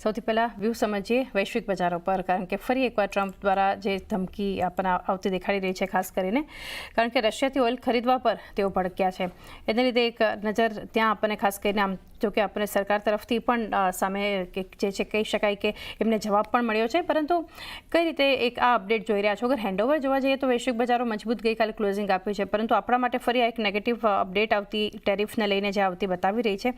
સૌથી પહેલાં વ્યૂ સમજીએ વૈશ્વિક બજારો પર, કારણ કે ફરી એકવાર ટ્રમ્પ દ્વારા જે ધમકી આપણને આવતી દેખાડી રહી છે, ખાસ કરીને, કારણ કે રશિયાથી ઓઇલ ખરીદવા પર તેઓ ભડક્યા છે. એને લીધે એક નજર ત્યાં આપણને ખાસ કરીને આમ, જો કે આપણને સરકાર તરફથી પણ સામે જે છે, કહી શકાય કે એમને જવાબ પણ મળ્યો છે. પરંતુ કઈ રીતે એક આ અપડેટ જોઈ રહ્યા છો? અગર હેન્ડઓવર જોવા જઈએ તો વૈશ્વિક બજારો મજબૂત ગઈકાલે ક્લોઝિંગ આપ્યું છે. પરંતુ આપણા માટે ફરી આ એક નેગેટિવ અપડેટ આવતી ટેરિફને લઈને જે આવતી બતાવી રહી છે.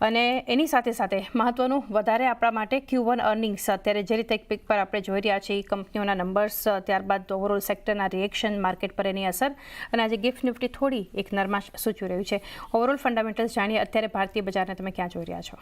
અને એની સાથે સાથે મહત્વનું વધારે આપણા માટે ક્યુ વન અર્નિંગ્સ અત્યારે જે રીતે એક પીક પર આપણે જોઈ રહ્યા છીએ કંપનીઓના નંબર્સ ત્યારબાદ ઓવરઓલ સેક્ટરના રિએક્શન માર્કેટ પર એની અસર અને આજે ગિફ્ટ નિફ્ટી થોડી એક નરમાશ સૂચવી રહ્યું છે. ઓવરઓલ ફંડામેન્ટલ્સ જાણીએ, અત્યારે ભારતીય બજારને તમે ક્યાં જોઈ રહ્યા છો?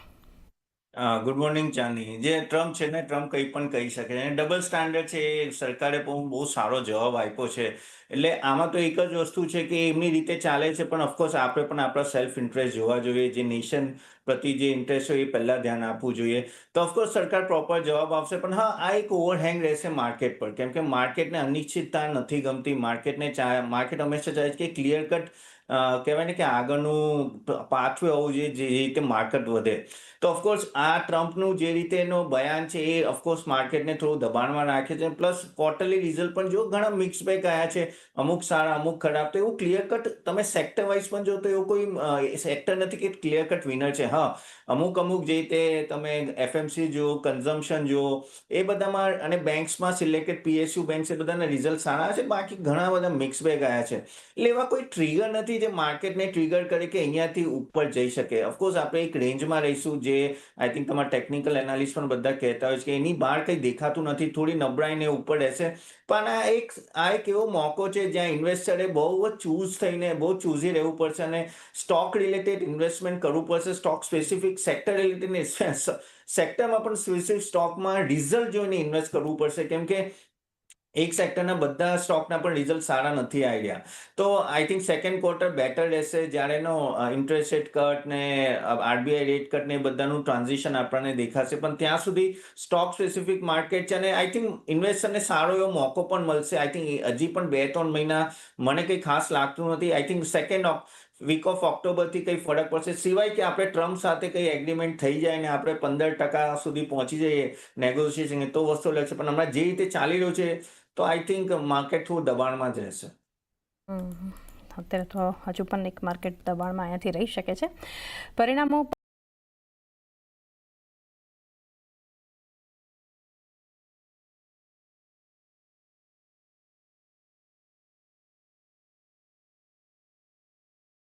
ગુડ મોર્નિંગ ચાંદી જે ટ્રમ્પ છે ને, ટ્રમ્પ કંઈ પણ કહી શકે છે. ડબલ સ્ટાન્ડર્ડ છે એ સરકારે પણ બહુ સારો જવાબ આપ્યો છે. એટલે આમાં તો એક જ વસ્તુ છે કે એમની રીતે ચાલે છે, પણ ઓફકોર્સ આપણે પણ આપણા સેલ્ફ ઇન્ટરેસ્ટ જોવા જોઈએ. જે નેશન પ્રતિ જે ઇન્ટરેસ્ટ હોય એ પહેલાં ધ્યાન આપવું જોઈએ. તો ઓફકોર્સ સરકાર પ્રોપર જવાબ આપશે, પણ હા, આ એક ઓવરહેંગ રહેશે માર્કેટ પર. કેમ કે માર્કેટને અનિશ્ચિતતા નથી ગમતી. માર્કેટને ચા માર્કેટ હંમેશા ચાહે છે કે ક્લિયર કટ કહેવાય ને કે આગળનું પાથવે હોવું જોઈએ જે રીતે માર્કેટ વધે. તો ઓફકોર્સ આ ટ્રમ્પનું જે રીતેનો બયાન છે એ ઓફકોર્સ માર્કેટને થોડું દબાણમાં રાખે છે. પ્લસ ક્વાર્ટરલી રિઝલ્ટ પણ જો ઘણા મિક્સ બેક આવ્યા છે, અમુક સારા, અમુક ખરાબ, તો એવું ક્લિયર કટ તમે સેક્ટર વાઇઝ પણ જો તો એવું કોઈ સેક્ટર નથી કે ક્લિયર કટ વિનર છે. હા, અમુક અમુક જે રીતે તમે એફએમસી જો કન્ઝમ્પશન જો એ બધામાં અને બેંક્સમાં સિલેક્ટેડ પીએસયુ બેંક્સ એ બધાના રિઝલ્ટ સારા છે. બાકી ઘણા બધા મિક્સ બેગ આવ્યા છે. એટલે એવા કોઈ ટ્રિગર નથી જે માર્કેટને ટ્રિગર કરે કે અહીંયાથી ઉપર જઈ શકે. ઓફકોર્સ આપણે એક રેન્જમાં રહીશું જે આઈ થિંક તમારા ટેકનિકલ એનાલિસ્ટ પણ બધા કહેતા હોય છે કે એની બહાર કંઈ દેખાતું નથી, થોડી નબળાઈને ઉપર રહેશે. પણ આ એક આ એક એવો મોકો છે જ્યાં ઇન્વેસ્ટરે બહુ ચૂઝ થઈને, બહુ ચૂઝી રહેવું પડશે અને સ્ટોક રિલેટેડ ઇન્વેસ્ટમેન્ટ કરવું પડશે. સ્ટોક સ્પેસિફિક સેક્ટર રિલેટેડ સેક્ટરમાં પણ સ્પેસિફિક સ્ટોકમાં રિઝલ્ટ જોઈને ઇન્વેસ્ટ કરવું પડશે. કેમ કે એક સેક્ટરના બધા સ્ટોકના પણ રિઝલ્ટ સારા નથી આવ્યા તો I think second quarter better રહેશે જ્યારેનો ઇન્ટરેસ્ટ રેટ કટ ને આરબીઆઈ રેટ કટ ને બધાનું ટ્રાન્ઝિશન આપણને દેખાશે. પણ ત્યાં સુધી સ્ટોક સ્પેસિફિક માર્કેટ છે અને આઈ થિંક ઇન્વેસ્ટરને સારો એવો મોકો પણ મળશે. આઈ થિંક હજી પણ બે ત્રણ મહિના મને કંઈ ખાસ લાગતું નથી. I think second week of ઓક્ટોબરથી કંઈ ફરક પડશે. સિવાય કે આપણે ટ્રમ્પ સાથે કંઈ એગ્રીમેન્ટ થઈ જાય ને આપણે પંદર ટકા સુધી પહોંચી જઈએ નેગોશિએશન તો વસ્તુ લેશે પણ હમણાં જે રીતે ચાલી રહ્યું છે તો આઈ થિંક માર્કેટ થોડું દબાણમાં જ રહેશે. અત્યારે તો હજુ પણ એક માર્કેટ દબાણમાં અહીંયાથી રહી શકે છે. પરિણામો